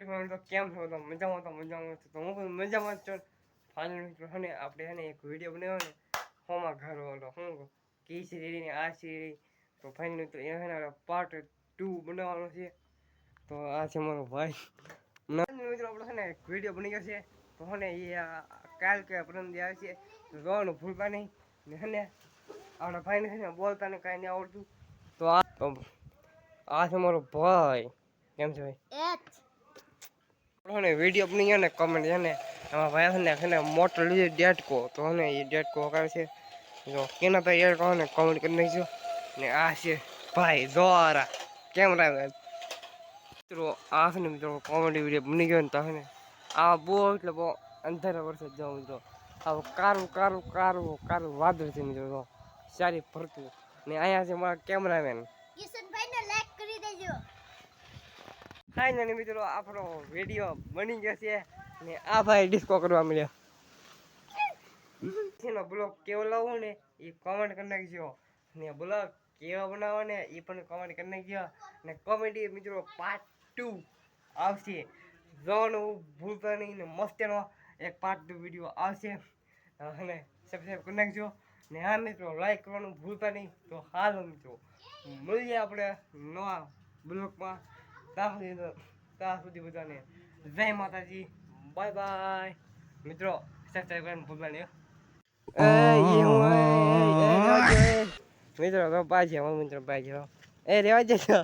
મિત્રો કેમ છો તો મજામાં તો મજામાં છો તો હું પણ મજામાં જ છું ફાઇનલ મિત્રો છે ને આપણે ને એક વીડિયો બનાવ્યો ને હોમાં ઘર વાળો હું કી કે ઈ શેરી ને આ શેરી તો ફાઇનલ મિત્રો એ ને પાર્ટ ટુ બનાવવાનો છે તો આ છે મારો ભાઈ મિત્રો આપણે ને એક વીડિયો બની ગયો છે તો છે ને એ કાલ કે પરમ દી આવે છે તો જોવાનું ભૂલતા નહીં ને છે ને આપણા ભાઈને છે ને બોલતા ને કાંઈ નહીં આવડતું તો આ તો આ છે મારો ભાઈ કેમ છે ભાઈ ને વીડિયો બની ને કમેન્ટ છે ને, એમાં ભાઈ ને, છે ને, મોટર લીધે ડેટકો તો ને, એ ડેટકો કરે છે. જો, કેના યાર કહો ને કમેન્ટ કરી નાખજો. ને આ છે ભાઈ દ્વારા કેમેરા મિત્રો, આ છે ને, મિત્રો કોમેડી વીડિયો બની ગયો ને તો ને, આ બહુ એટલે બહુ અંધારા વર્ષે જાઉં, મિત્રો. આવું કારું કારું કારું કારું વાદળ છે, મિત્રો સારી ફરતું. ને અહીંયા છે મારા કેમેરામેન કિશનભાઈને લાઈક કરી દેજો. ફાઇનલી મિત્રો, આપણો વીડિયો બની ગયો છે ને આ ભાઈ ડિસ્કો કરવા મળ્યો એનો બ્લોગ કેવો લાવો ને એ કોમેન્ટ કરી નાખજો. ને બ્લોગ કેવો બનાવો ને એ પણ કોમેન્ટ કરી નાખજો. ને કોમેડી મિત્રો પાર્ટ ટુ આવશે. જોવાનું ભૂલતા નહીં ને મસ્ત એનો એક પાર્ટ ટુ વીડિયો આવશે. અને સબસ્ક્રાઈબ કરી નાખજો. ને હા મિત્રો લાઈક કરવાનું ભૂલતા નહીં. તો હાલ મિત્રો, મળીએ આપણે નવા બ્લોગમાં ત્યાં સુધી ત્યાં સુધી બધાને જય માતાજી બાય બાય મિત્રો સબસ્ક્રાઈબ કરવાનું ભૂલતા નહીં. મિત્રો પાછી મિત્રો પાછી એ રેવા જજો